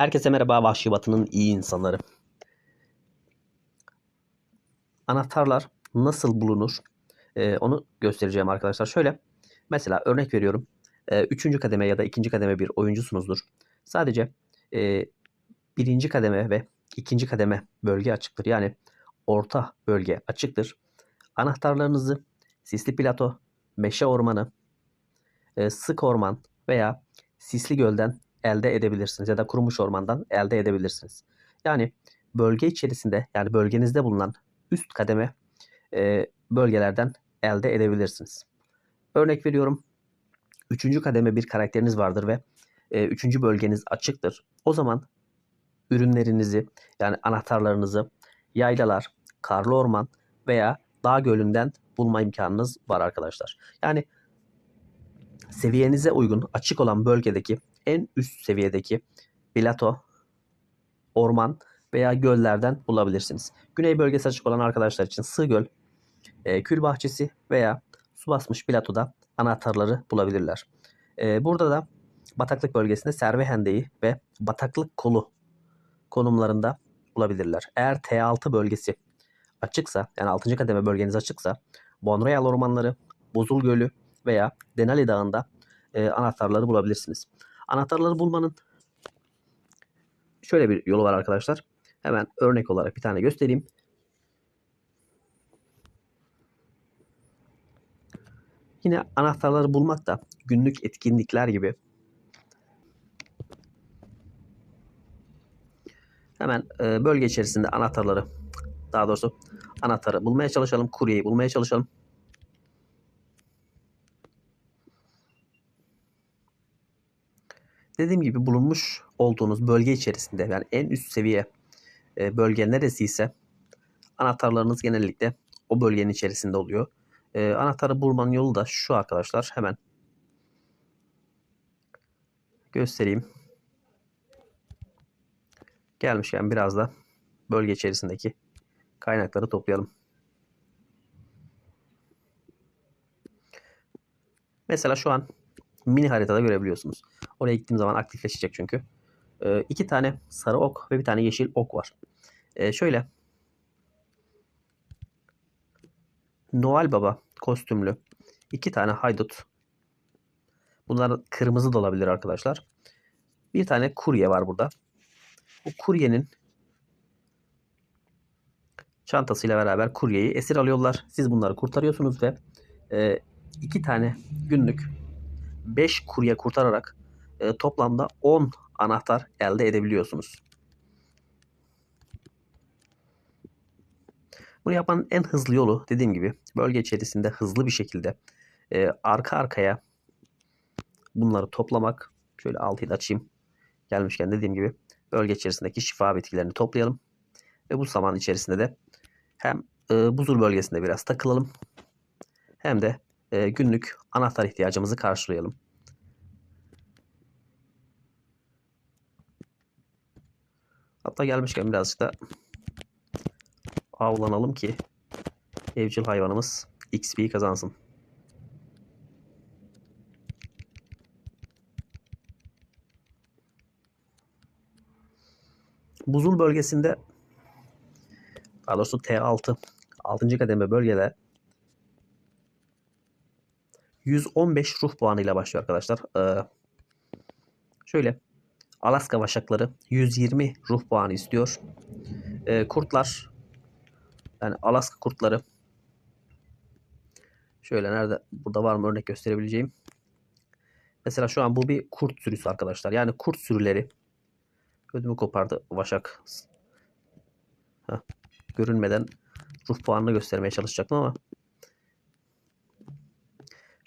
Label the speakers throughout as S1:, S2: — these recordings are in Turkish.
S1: Herkese merhaba Vahşi Batı'nın iyi insanları. Anahtarlar nasıl bulunur? Ee, onu göstereceğim arkadaşlar. Şöyle mesela örnek veriyorum. Ee, üçüncü kademe ya da ikinci kademe bir oyuncusunuzdur. Sadece e, birinci kademe ve ikinci kademe bölge açıktır. Yani orta bölge açıktır. Anahtarlarınızı sisli plato, meşe ormanı, e, sık orman veya sisli gölden elde edebilirsiniz ya da kurumuş ormandan elde edebilirsiniz. Yani bölge içerisinde yani bölgenizde bulunan üst kademe e, bölgelerden elde edebilirsiniz. Örnek veriyorum. Üçüncü kademe bir karakteriniz vardır ve e, üçüncü bölgeniz açıktır. O zaman ürünlerinizi yani anahtarlarınızı yaylalar, karlı orman veya dağ gölünden bulma imkanınız var arkadaşlar. Yani seviyenize uygun açık olan bölgedeki en üst seviyedeki plato, orman veya göllerden bulabilirsiniz. Güney bölgesi açık olan arkadaşlar için sığ göl, e, kül bahçesi veya su basmış platoda anahtarları bulabilirler. E, burada da bataklık bölgesinde serve hendeyi ve bataklık kolu konumlarında bulabilirler. Eğer T6 bölgesi açıksa yani 6. kademe bölgeniz açıksa Bonreal ormanları, Buzul Gölü veya Denali Dağı'nda e, anahtarları bulabilirsiniz. Anahtarları bulmanın şöyle bir yolu var arkadaşlar. Hemen örnek olarak bir tane göstereyim. Yine anahtarları bulmak da günlük etkinlikler gibi hemen e, bölge içerisinde anahtarları daha doğrusu anahtarı bulmaya çalışalım. Kuryeyi bulmaya çalışalım. Dediğim gibi bulunmuş olduğunuz bölge içerisinde yani en üst seviye e, bölge neresiyse anahtarlarınız genellikle o bölgenin içerisinde oluyor. E, anahtarı bulmanın yolu da şu arkadaşlar. Hemen göstereyim. Gelmişken biraz da bölge içerisindeki kaynakları toplayalım. Mesela şu an mini haritada görebiliyorsunuz. Oraya gittiğim zaman aktifleşecek çünkü. Ee, iki tane sarı ok ve bir tane yeşil ok var. Ee, şöyle. Noel Baba kostümlü iki tane haydut. Bunlar kırmızı da olabilir arkadaşlar. Bir tane kurye var burada. Bu kuryenin çantasıyla beraber kuryeyi esir alıyorlar. Siz bunları kurtarıyorsunuz ve e, iki tane günlük 5 kurye kurtararak e, toplamda 10 anahtar elde edebiliyorsunuz. Bunu yapanın en hızlı yolu dediğim gibi bölge içerisinde hızlı bir şekilde e, arka arkaya bunları toplamak. Şöyle altıyı da açayım. Gelmişken dediğim gibi bölge içerisindeki şifa bitkilerini toplayalım. Ve bu zaman içerisinde de hem e, buzul bölgesinde biraz takılalım. Hem de e, günlük anahtar ihtiyacımızı karşılayalım. Hatta gelmişken birazcık da avlanalım ki evcil hayvanımız XP kazansın. Buzul bölgesinde daha doğrusu T6 6. kademe bölgede 115 ruh puanıyla başlıyor arkadaşlar. Ee, şöyle Alaska vaşakları 120 ruh puanı istiyor. Ee, kurtlar yani Alaska kurtları şöyle nerede burada var mı örnek gösterebileceğim. Mesela şu an bu bir kurt sürüsü arkadaşlar. Yani kurt sürüleri ödümü kopardı vaşak. Heh, görünmeden ruh puanını göstermeye çalışacaktım ama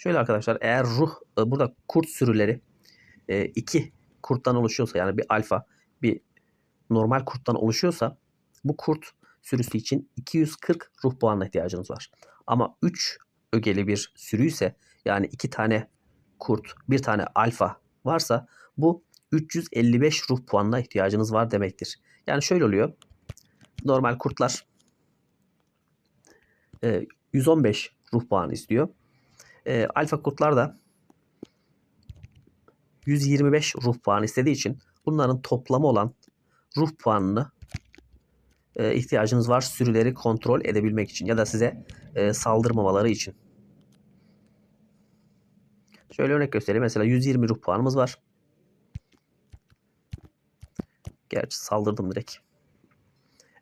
S1: Şöyle arkadaşlar eğer ruh e, burada kurt sürüleri e, iki kurttan oluşuyorsa yani bir alfa bir normal kurttan oluşuyorsa bu kurt sürüsü için 240 ruh puanına ihtiyacınız var. Ama 3 ögeli bir sürü ise yani iki tane kurt bir tane alfa varsa bu 355 ruh puanına ihtiyacınız var demektir. Yani şöyle oluyor. Normal kurtlar 115 ruh puanı istiyor. E, alfa kurtlar da 125 ruh puanı istediği için bunların toplamı olan ruh puanını e, ihtiyacınız var sürüleri kontrol edebilmek için ya da size e, saldırmamaları için. Şöyle örnek göstereyim. Mesela 120 ruh puanımız var. Gerçi saldırdım direkt.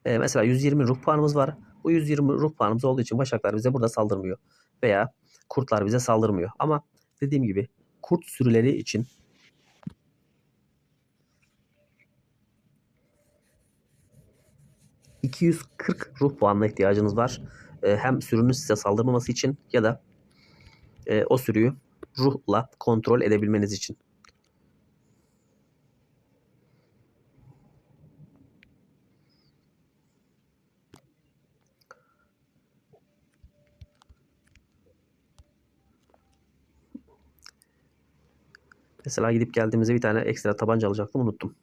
S1: E, mesela 120 ruh puanımız var. Bu 120 ruh puanımız olduğu için başaklar bize burada saldırmıyor. Veya kurtlar bize saldırmıyor. Ama dediğim gibi kurt sürüleri için ...240 ruh puanına ihtiyacınız var. E, hem sürünün size saldırmaması için ya da e, o sürüyü ruhla kontrol edebilmeniz için. Mesela gidip geldiğimizde bir tane ekstra tabanca alacaktım unuttum.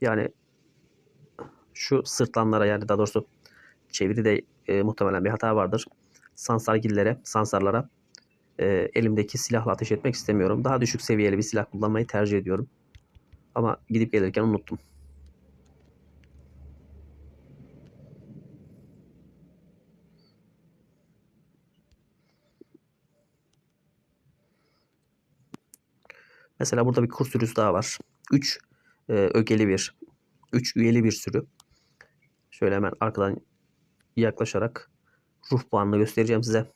S1: Yani şu sırtlanlara yani daha doğrusu çeviride e, muhtemelen bir hata vardır. Sansargillere, sansarlara e, elimdeki silahla ateş etmek istemiyorum. Daha düşük seviyeli bir silah kullanmayı tercih ediyorum. Ama gidip gelirken unuttum. Mesela burada bir kurs sürüsü daha var. 3 e, ögeli bir, 3 üyeli bir sürü. Şöyle hemen arkadan yaklaşarak ruh puanını göstereceğim size.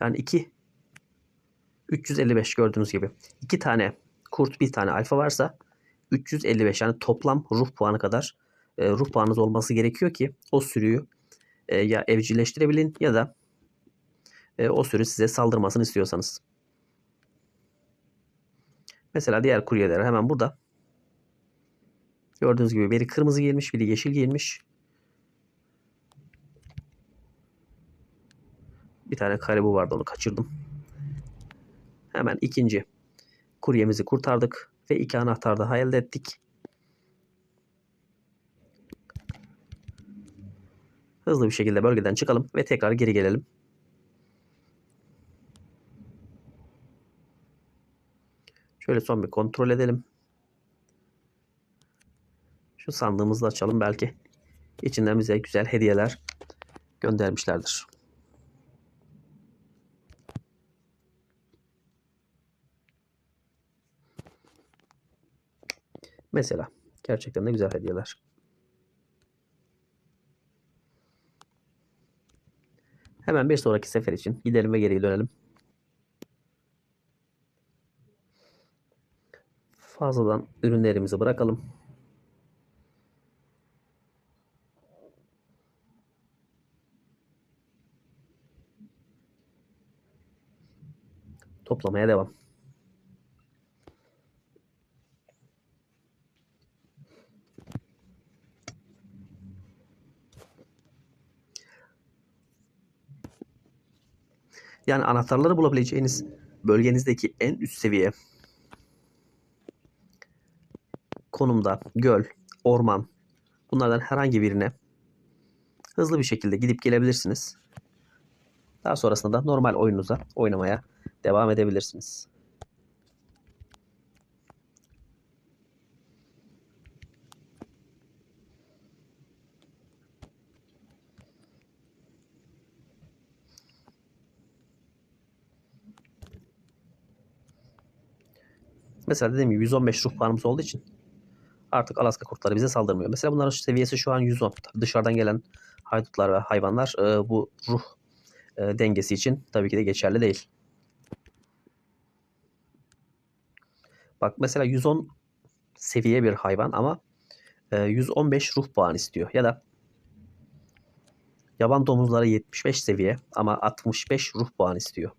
S1: Yani 2 355 gördüğünüz gibi. 2 tane kurt, bir tane alfa varsa 355 yani toplam ruh puanı kadar e, ruh puanınız olması gerekiyor ki o sürüyü e, ya evcilleştirebilin ya da e, o sürü size saldırmasını istiyorsanız. Mesela diğer kuryeler hemen burada. Gördüğünüz gibi biri kırmızı giyilmiş, biri yeşil giyilmiş. Bir tane karibu vardı onu kaçırdım. Hemen ikinci kuryemizi kurtardık ve iki anahtar daha elde ettik. Hızlı bir şekilde bölgeden çıkalım ve tekrar geri gelelim. Şöyle son bir kontrol edelim. Şu sandığımızı da açalım belki. İçinden bize güzel hediyeler göndermişlerdir. Mesela gerçekten de güzel hediyeler. Hemen bir sonraki sefer için gidelim ve geri dönelim. Fazladan ürünlerimizi bırakalım. Toplamaya devam. Yani anahtarları bulabileceğiniz bölgenizdeki en üst seviye konumda göl, orman bunlardan herhangi birine hızlı bir şekilde gidip gelebilirsiniz. Daha sonrasında da normal oyununuza oynamaya devam edebilirsiniz. Mesela dediğim gibi 115 ruh puanımız olduğu için artık Alaska kurtları bize saldırmıyor. Mesela bunların seviyesi şu an 110. Dışarıdan gelen haydutlar ve hayvanlar e, bu ruh e, dengesi için tabii ki de geçerli değil. Bak mesela 110 seviye bir hayvan ama e, 115 ruh puan istiyor. Ya da yaban domuzları 75 seviye ama 65 ruh puan istiyor.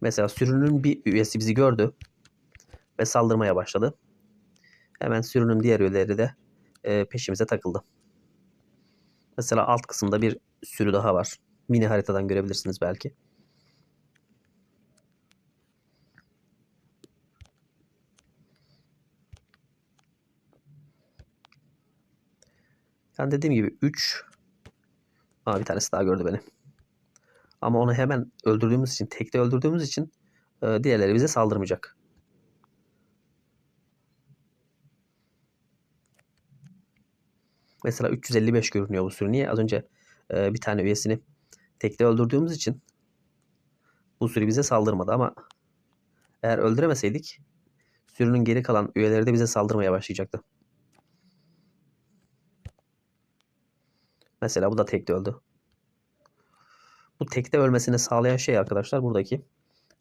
S1: Mesela sürünün bir üyesi bizi gördü ve saldırmaya başladı. Hemen sürünün diğer üyeleri de e, peşimize takıldı. Mesela alt kısımda bir sürü daha var. Mini haritadan görebilirsiniz belki. Yani dediğim gibi 3 Aa, bir tanesi daha gördü beni. Ama onu hemen öldürdüğümüz için, tekte öldürdüğümüz için e, diğerleri bize saldırmayacak. Mesela 355 görünüyor bu sürü. Niye? Az önce e, bir tane üyesini tekte öldürdüğümüz için bu sürü bize saldırmadı ama eğer öldüremeseydik sürünün geri kalan üyeleri de bize saldırmaya başlayacaktı. Mesela bu da tekte öldü. Bu tekte ölmesini sağlayan şey arkadaşlar buradaki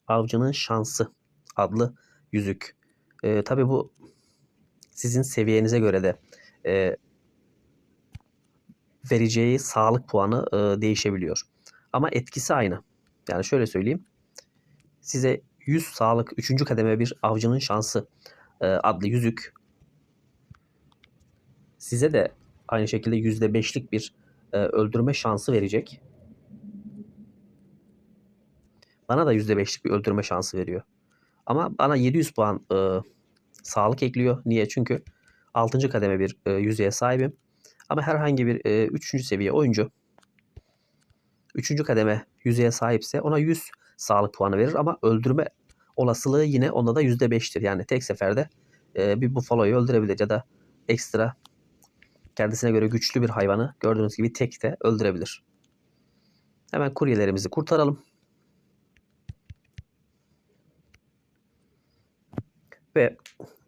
S1: avcının şansı adlı yüzük. Ee, Tabi bu sizin seviyenize göre de e, vereceği sağlık puanı e, değişebiliyor. Ama etkisi aynı. Yani şöyle söyleyeyim. Size 100 sağlık 3. kademe bir avcının şansı e, adlı yüzük size de aynı şekilde %5'lik bir e, öldürme şansı verecek. Bana da %5'lik bir öldürme şansı veriyor. Ama bana 700 puan e, sağlık ekliyor. Niye? Çünkü 6. kademe bir e, yüzeye sahibim. Ama herhangi bir e, 3. seviye oyuncu 3. kademe yüzeye sahipse ona 100 sağlık puanı verir ama öldürme olasılığı yine onda da %5'tir. Yani tek seferde e, bir bufaloyu öldürebilir ya da ekstra kendisine göre güçlü bir hayvanı gördüğünüz gibi tek de öldürebilir. Hemen kuryelerimizi kurtaralım. Ve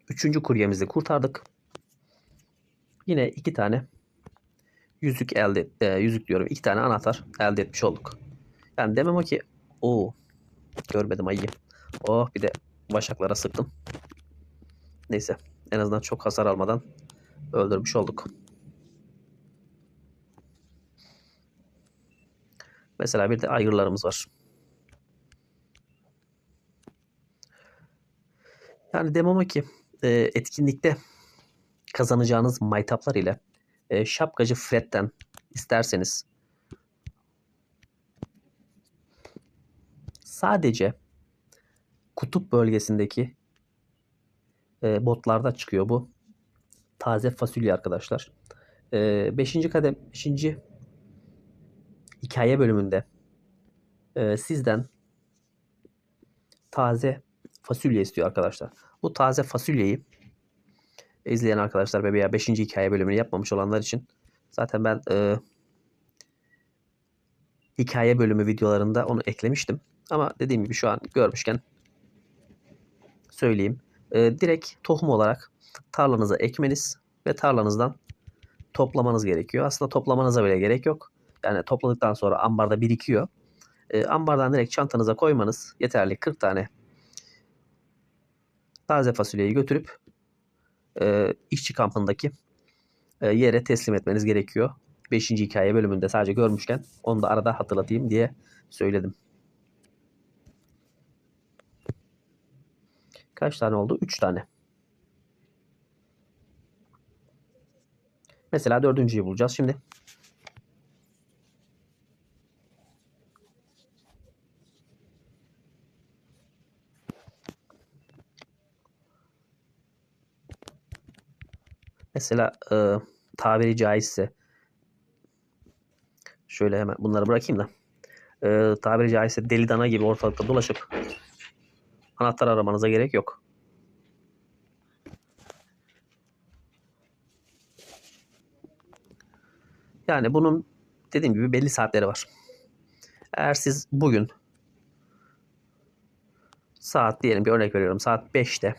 S1: üçüncü kuryemizi kurtardık. Yine iki tane yüzük elde e, yüzük diyorum. iki tane anahtar elde etmiş olduk. Yani demem o ki o görmedim ayıyı. Oh bir de başaklara sıktım. Neyse en azından çok hasar almadan öldürmüş olduk. Mesela bir de aygırlarımız var. Yani demem ki e, etkinlikte kazanacağınız maytaplar ile e, şapkacı Fred'den isterseniz sadece kutup bölgesindeki e, botlarda çıkıyor bu. Taze fasulye arkadaşlar. 5. E, kadem 5. hikaye bölümünde e, sizden taze fasulye istiyor arkadaşlar. Bu taze fasulyeyi izleyen arkadaşlar ve veya 5. hikaye bölümünü yapmamış olanlar için zaten ben e, hikaye bölümü videolarında onu eklemiştim. Ama dediğim gibi şu an görmüşken söyleyeyim. E, direkt tohum olarak tarlanıza ekmeniz ve tarlanızdan toplamanız gerekiyor. Aslında toplamanıza bile gerek yok. Yani topladıktan sonra ambarda birikiyor. E, ambardan direkt çantanıza koymanız yeterli. 40 tane taze fasulyeyi götürüp e, işçi kampındaki e, yere teslim etmeniz gerekiyor. 5. hikaye bölümünde sadece görmüşken onu da arada hatırlatayım diye söyledim. Kaç tane oldu? 3 tane. Mesela dördüncüyü bulacağız şimdi. Mesela e, tabiri caizse şöyle hemen bunları bırakayım da e, tabiri caizse deli dana gibi ortalıkta dolaşıp anahtar aramanıza gerek yok. Yani bunun dediğim gibi belli saatleri var. Eğer siz bugün saat diyelim bir örnek veriyorum saat 5'te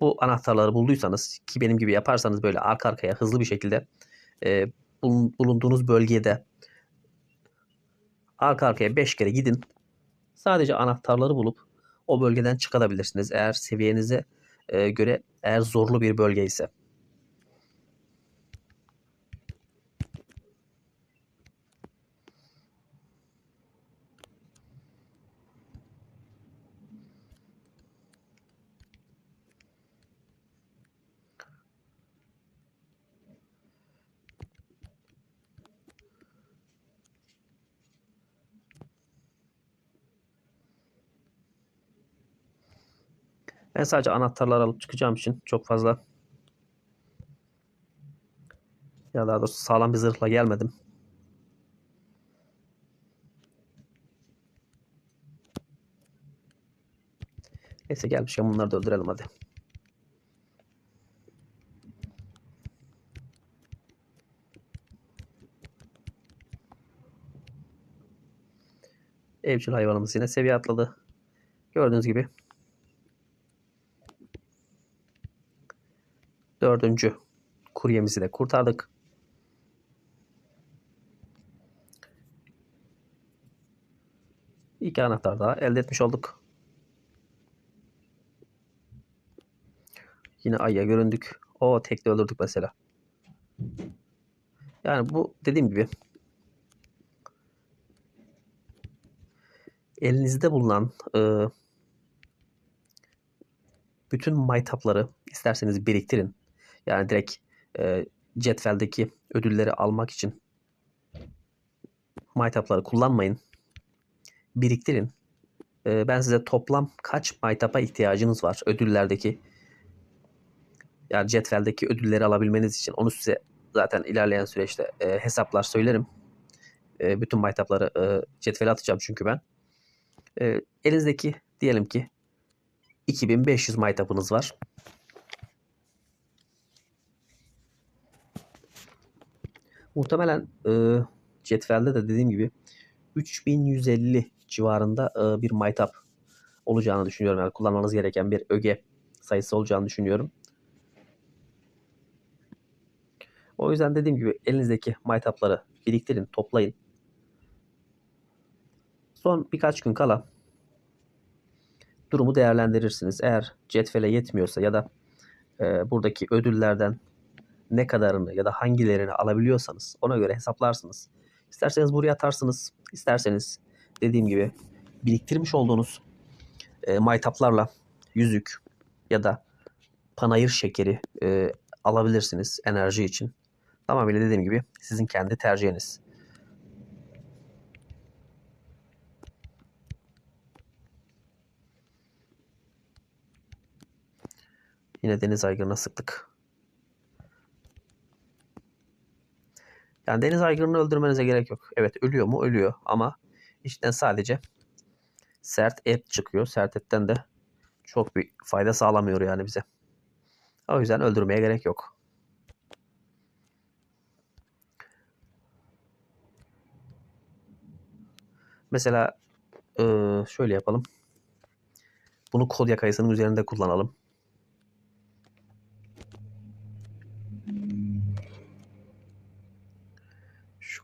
S1: bu anahtarları bulduysanız ki benim gibi yaparsanız böyle arka arkaya hızlı bir şekilde e, bulunduğunuz bölgede arka arkaya 5 kere gidin. Sadece anahtarları bulup o bölgeden çıkabilirsiniz. Eğer seviyenize e, göre eğer zorlu bir bölge ise. Ben sadece anahtarlar alıp çıkacağım için çok fazla ya daha doğrusu sağlam bir zırhla gelmedim. Neyse gelmişken bunları da öldürelim hadi. Evcil hayvanımız yine seviye atladı. Gördüğünüz gibi. Dördüncü kuryemizi de kurtardık. İki anahtar daha elde etmiş olduk. Yine ayıya göründük. O tekli öldürdük mesela. Yani bu dediğim gibi elinizde bulunan e, bütün maytapları isterseniz biriktirin. Yani direkt e, cetveldeki ödülleri almak için maytapları kullanmayın. Biriktirin. E, ben size toplam kaç maytapa ihtiyacınız var ödüllerdeki yani cetveldeki ödülleri alabilmeniz için onu size zaten ilerleyen süreçte e, hesaplar söylerim. E, bütün maytapları e, cetvele atacağım çünkü ben. E, elinizdeki diyelim ki 2500 maytapınız var. Muhtemelen e, cetvelde de dediğim gibi 3150 civarında e, bir maytap olacağını düşünüyorum. Yani kullanmanız gereken bir öge sayısı olacağını düşünüyorum. O yüzden dediğim gibi elinizdeki maytapları biriktirin, toplayın. Son birkaç gün kala durumu değerlendirirsiniz. Eğer cetvele yetmiyorsa ya da e, buradaki ödüllerden ne kadarını ya da hangilerini alabiliyorsanız ona göre hesaplarsınız. İsterseniz buraya atarsınız. isterseniz dediğim gibi biriktirmiş olduğunuz e, maytaplarla yüzük ya da panayır şekeri e, alabilirsiniz enerji için. Tamamıyla dediğim gibi sizin kendi tercihiniz. Yine deniz aygırına sıktık. Yani deniz aygırını öldürmenize gerek yok. Evet ölüyor mu? Ölüyor ama içten sadece sert et çıkıyor. Sert etten de çok bir fayda sağlamıyor yani bize. O yüzden öldürmeye gerek yok. Mesela şöyle yapalım. Bunu kodya kayısının üzerinde kullanalım.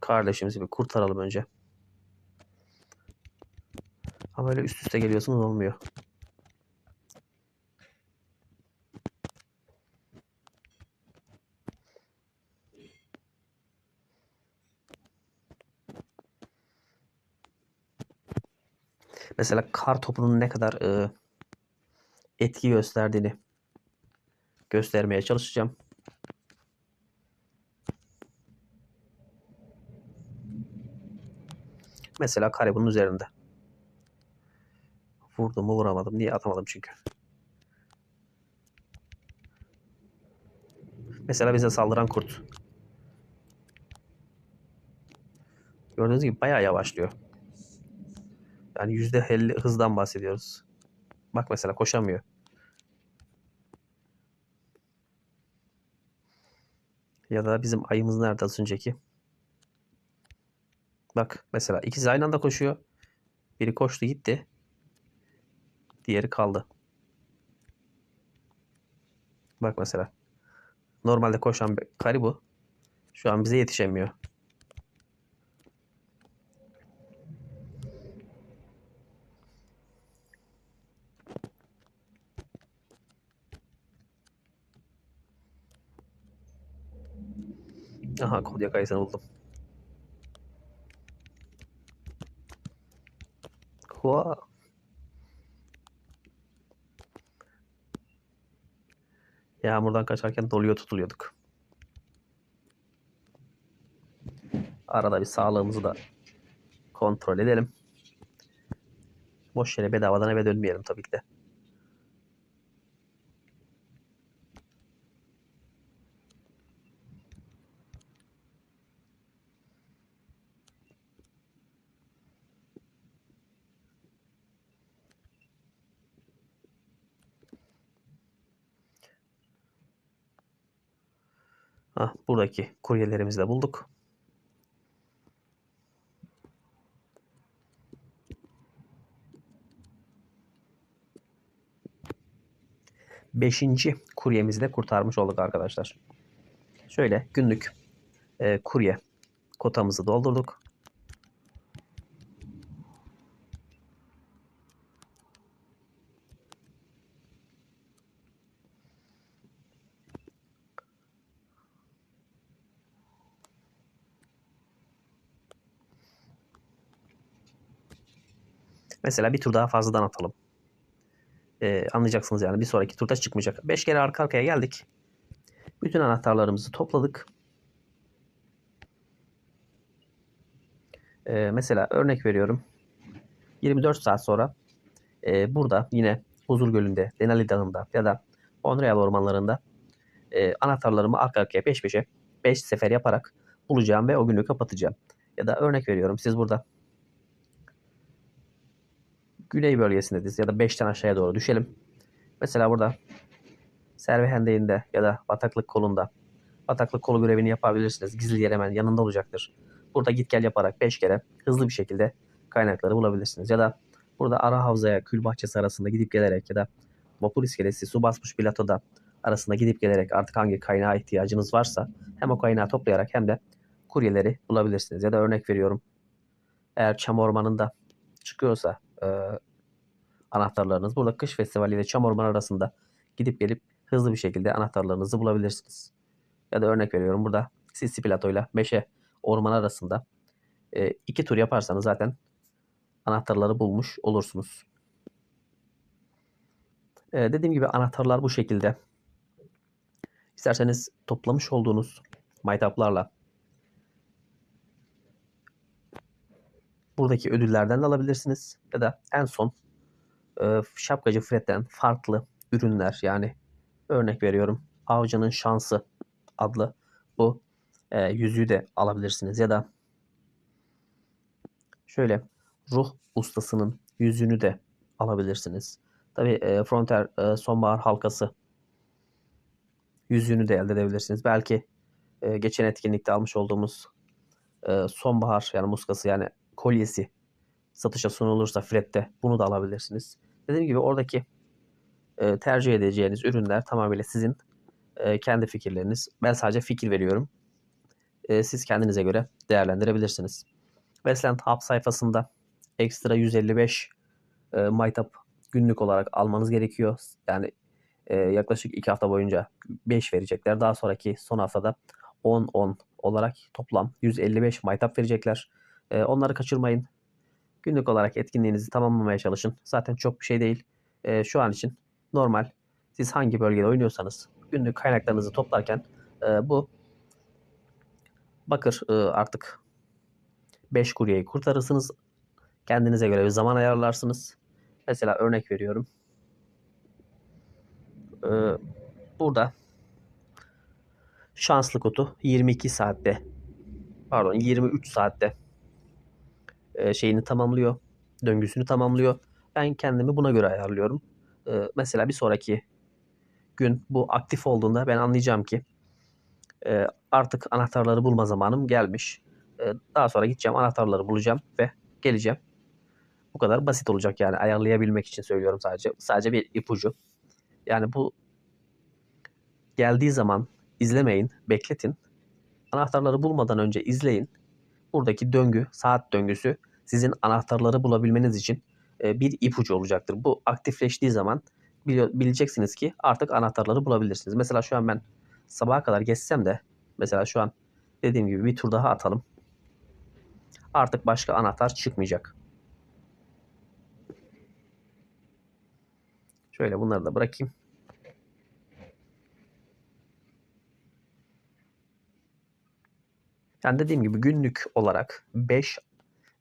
S1: Kardeşimizi bir kurtaralım önce. Ama öyle üst üste geliyorsunuz olmuyor. Mesela kar topunun ne kadar e, etki gösterdiğini göstermeye çalışacağım. Mesela kare bunun üzerinde. Vurdum mu vuramadım. Niye atamadım çünkü. Mesela bize saldıran kurt. Gördüğünüz gibi bayağı yavaşlıyor. Yani yüzde 50 hızdan bahsediyoruz. Bak mesela koşamıyor. Ya da bizim ayımız nerede az önceki? Bak mesela ikisi aynı anda koşuyor. Biri koştu gitti. Diğeri kaldı. Bak mesela. Normalde koşan bir karibu şu an bize yetişemiyor. Aha Kodya kayısını buldum. Hua. Yağmurdan kaçarken doluyor tutuluyorduk. Arada bir sağlığımızı da kontrol edelim. Boş yere bedavadan eve dönmeyelim tabii ki de. Buradaki kuryelerimizi de bulduk. Beşinci kuryemizi de kurtarmış olduk arkadaşlar. Şöyle günlük e, kurye kotamızı doldurduk. Mesela bir tur daha fazladan atalım. Ee, anlayacaksınız yani bir sonraki turda çıkmayacak. 5 kere arka arkaya geldik. Bütün anahtarlarımızı topladık. Ee, mesela örnek veriyorum. 24 saat sonra e, burada yine Huzur Gölü'nde, Denali Dağı'nda ya da Onreal ormanlarında e, anahtarlarımı arka arkaya peş peşe 5 sefer yaparak bulacağım ve o günü kapatacağım. Ya da örnek veriyorum siz burada güney bölgesindeyiz ya da 5'ten aşağıya doğru düşelim. Mesela burada Serve Hendeği'nde ya da bataklık kolunda bataklık kolu görevini yapabilirsiniz. Gizli yer hemen yanında olacaktır. Burada git gel yaparak 5 kere hızlı bir şekilde kaynakları bulabilirsiniz. Ya da burada ara havzaya kül bahçesi arasında gidip gelerek ya da vapur iskelesi su basmış platoda arasında gidip gelerek artık hangi kaynağa ihtiyacınız varsa hem o kaynağı toplayarak hem de kuryeleri bulabilirsiniz. Ya da örnek veriyorum eğer çam ormanında çıkıyorsa e, anahtarlarınız burada kış festivali ile çam ormanı arasında gidip gelip hızlı bir şekilde anahtarlarınızı bulabilirsiniz. Ya da örnek veriyorum burada Sissi platoyla meşe orman arasında e, iki tur yaparsanız zaten anahtarları bulmuş olursunuz. E, dediğim gibi anahtarlar bu şekilde. İsterseniz toplamış olduğunuz maytaplarla buradaki ödüllerden de alabilirsiniz. Ya da en son e, Şapkacı Fred'den farklı ürünler yani örnek veriyorum Avcının Şansı adlı bu e, yüzüğü de alabilirsiniz. Ya da şöyle ruh ustasının yüzüğünü de alabilirsiniz. Tabi e, Frontier e, sonbahar halkası yüzüğünü de elde edebilirsiniz. Belki e, geçen etkinlikte almış olduğumuz e, sonbahar yani muskası yani kolyesi satışa sunulursa Fred'de bunu da alabilirsiniz. Dediğim gibi oradaki e, tercih edeceğiniz ürünler tamamıyla sizin e, kendi fikirleriniz. Ben sadece fikir veriyorum. E, siz kendinize göre değerlendirebilirsiniz. Westland Hub sayfasında ekstra 155 e, MyTap günlük olarak almanız gerekiyor. Yani e, yaklaşık 2 hafta boyunca 5 verecekler. Daha sonraki son haftada 10-10 olarak toplam 155 MyTap verecekler. E, onları kaçırmayın. Günlük olarak etkinliğinizi tamamlamaya çalışın. Zaten çok bir şey değil. E, şu an için normal. Siz hangi bölgede oynuyorsanız günlük kaynaklarınızı toplarken e, bu bakır e, artık 5 kuryeyi kurtarırsınız. Kendinize göre bir zaman ayarlarsınız. Mesela örnek veriyorum. E, burada şanslı kutu 22 saatte pardon 23 saatte e, şeyini tamamlıyor. Döngüsünü tamamlıyor. Ben kendimi buna göre ayarlıyorum. E, mesela bir sonraki gün bu aktif olduğunda ben anlayacağım ki e, artık anahtarları bulma zamanım gelmiş. Daha sonra gideceğim anahtarları bulacağım ve geleceğim. Bu kadar basit olacak yani ayarlayabilmek için söylüyorum sadece. Sadece bir ipucu. Yani bu geldiği zaman izlemeyin, bekletin. Anahtarları bulmadan önce izleyin. Buradaki döngü, saat döngüsü sizin anahtarları bulabilmeniz için e, bir ipucu olacaktır. Bu aktifleştiği zaman bileceksiniz ki artık anahtarları bulabilirsiniz. Mesela şu an ben sabaha kadar geçsem de mesela şu an dediğim gibi bir tur daha atalım. Artık başka anahtar çıkmayacak. Şöyle bunları da bırakayım. Yani dediğim gibi günlük olarak 5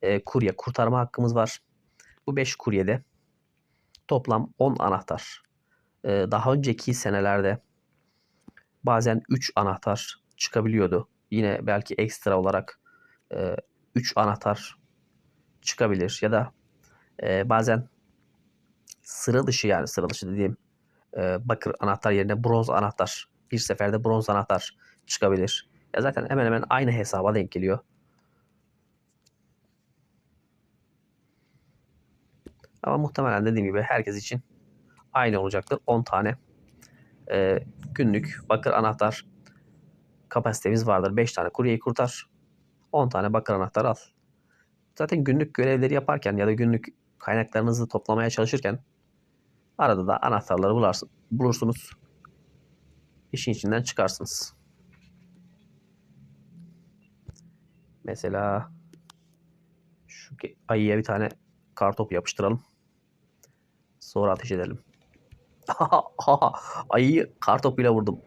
S1: e, kurye kurtarma hakkımız var. Bu 5 kuryede toplam 10 anahtar. E, daha önceki senelerde bazen 3 anahtar çıkabiliyordu. Yine belki ekstra olarak 3 e, anahtar çıkabilir ya da e, bazen sıra dışı yani sıra dışı dediğim e, bakır anahtar yerine bronz anahtar bir seferde bronz anahtar çıkabilir. Ya zaten hemen hemen aynı hesaba denk geliyor. Ama muhtemelen dediğim gibi herkes için aynı olacaktır. 10 tane e, günlük bakır anahtar kapasitemiz vardır. 5 tane kuryeyi kurtar. 10 tane bakır anahtar al. Zaten günlük görevleri yaparken ya da günlük kaynaklarınızı toplamaya çalışırken arada da anahtarları bularsın, bulursunuz. İşin içinden çıkarsınız. Mesela şu ayıya bir tane kartopu yapıştıralım. Sonra ateş edelim. Ayıyı kartopuyla vurdum.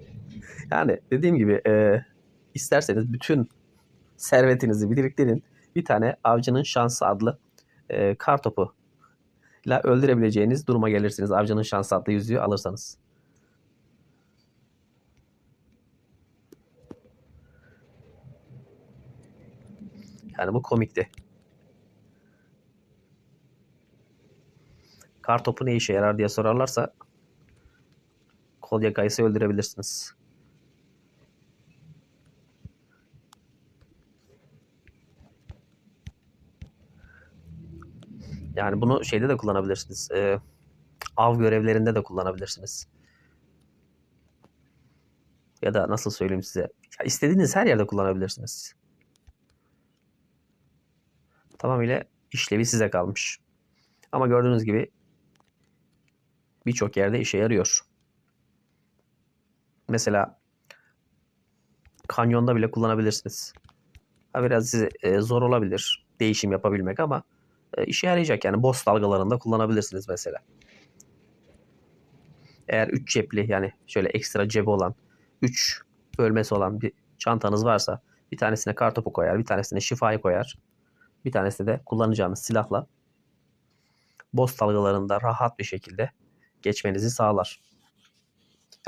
S1: yani dediğim gibi e, isterseniz bütün servetinizi biriktirin. Bir tane Avcının Şansı adlı e, kartopu ile öldürebileceğiniz duruma gelirsiniz. Avcının Şansı adlı yüzüğü alırsanız. Yani bu komikti. Kartopu ne işe yarar diye sorarlarsa kolye kayısı öldürebilirsiniz. Yani bunu şeyde de kullanabilirsiniz. Ee, av görevlerinde de kullanabilirsiniz. Ya da nasıl söyleyeyim size. Ya istediğiniz her yerde kullanabilirsiniz. Tamamıyla işlevi size kalmış. Ama gördüğünüz gibi birçok yerde işe yarıyor. Mesela kanyonda bile kullanabilirsiniz. Ha biraz size e, zor olabilir değişim yapabilmek ama e, işe yarayacak yani boss dalgalarında kullanabilirsiniz mesela. Eğer 3 cepli yani şöyle ekstra cebi olan 3 bölmesi olan bir çantanız varsa bir tanesine kartopu koyar, bir tanesine şifayı koyar. Bir tanesine de kullanacağınız silahla boss dalgalarında rahat bir şekilde geçmenizi sağlar.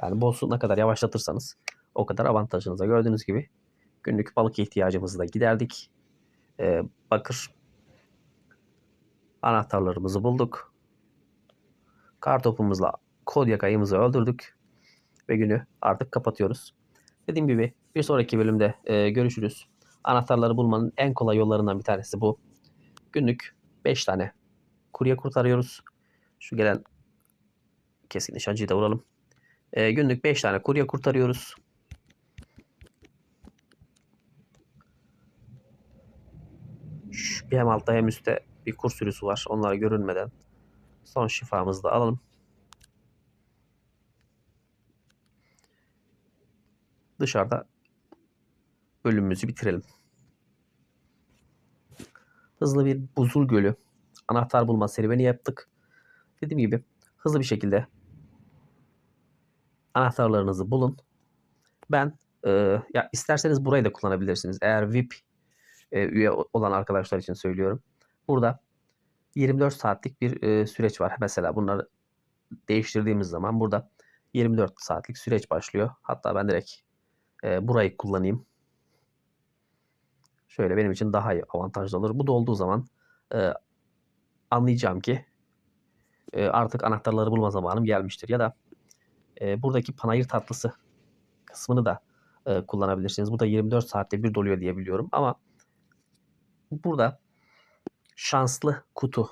S1: Yani boss'u ne kadar yavaşlatırsanız o kadar avantajınıza. Gördüğünüz gibi günlük balık ihtiyacımızı da giderdik. Ee, bakır anahtarlarımızı bulduk. Kartopumuzla kodyak ayımızı öldürdük. Ve günü artık kapatıyoruz. Dediğim gibi bir sonraki bölümde e, görüşürüz. Anahtarları bulmanın en kolay yollarından bir tanesi bu. Günlük 5 tane kurye kurtarıyoruz. Şu gelen keskin nişancıyı da vuralım. E, günlük 5 tane kurye kurtarıyoruz. Şu hem altta hem üstte bir kur sürüsü var. Onlar görünmeden son şifamızı da alalım. Dışarıda bölümümüzü bitirelim. Hızlı bir buzul gölü anahtar bulma serüveni yaptık. Dediğim gibi hızlı bir şekilde anahtarlarınızı bulun. Ben e, ya isterseniz burayı da kullanabilirsiniz. Eğer VIP e, üye olan arkadaşlar için söylüyorum. Burada 24 saatlik bir e, süreç var. Mesela bunları değiştirdiğimiz zaman burada 24 saatlik süreç başlıyor. Hatta ben direkt e, burayı kullanayım. Şöyle benim için daha iyi avantajlı olur. Bu dolduğu zaman e, anlayacağım ki e, artık anahtarları bulma zamanım gelmiştir. Ya da e, buradaki panayır tatlısı kısmını da e, kullanabilirsiniz. Bu da 24 saatte bir doluyor diye biliyorum. Ama burada şanslı kutu.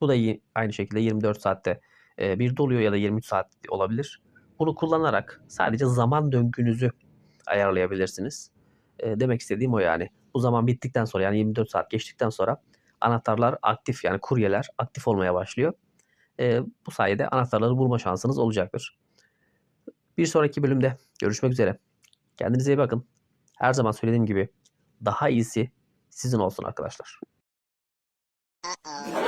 S1: Bu da aynı şekilde 24 saatte e, bir doluyor ya da 23 saat olabilir. Bunu kullanarak sadece zaman döngünüzü ayarlayabilirsiniz. E, demek istediğim o yani. Bu zaman bittikten sonra yani 24 saat geçtikten sonra anahtarlar aktif yani kuryeler aktif olmaya başlıyor. E, bu sayede anahtarları bulma şansınız olacaktır. Bir sonraki bölümde görüşmek üzere. Kendinize iyi bakın. Her zaman söylediğim gibi daha iyisi sizin olsun arkadaşlar.
S2: Uh-oh.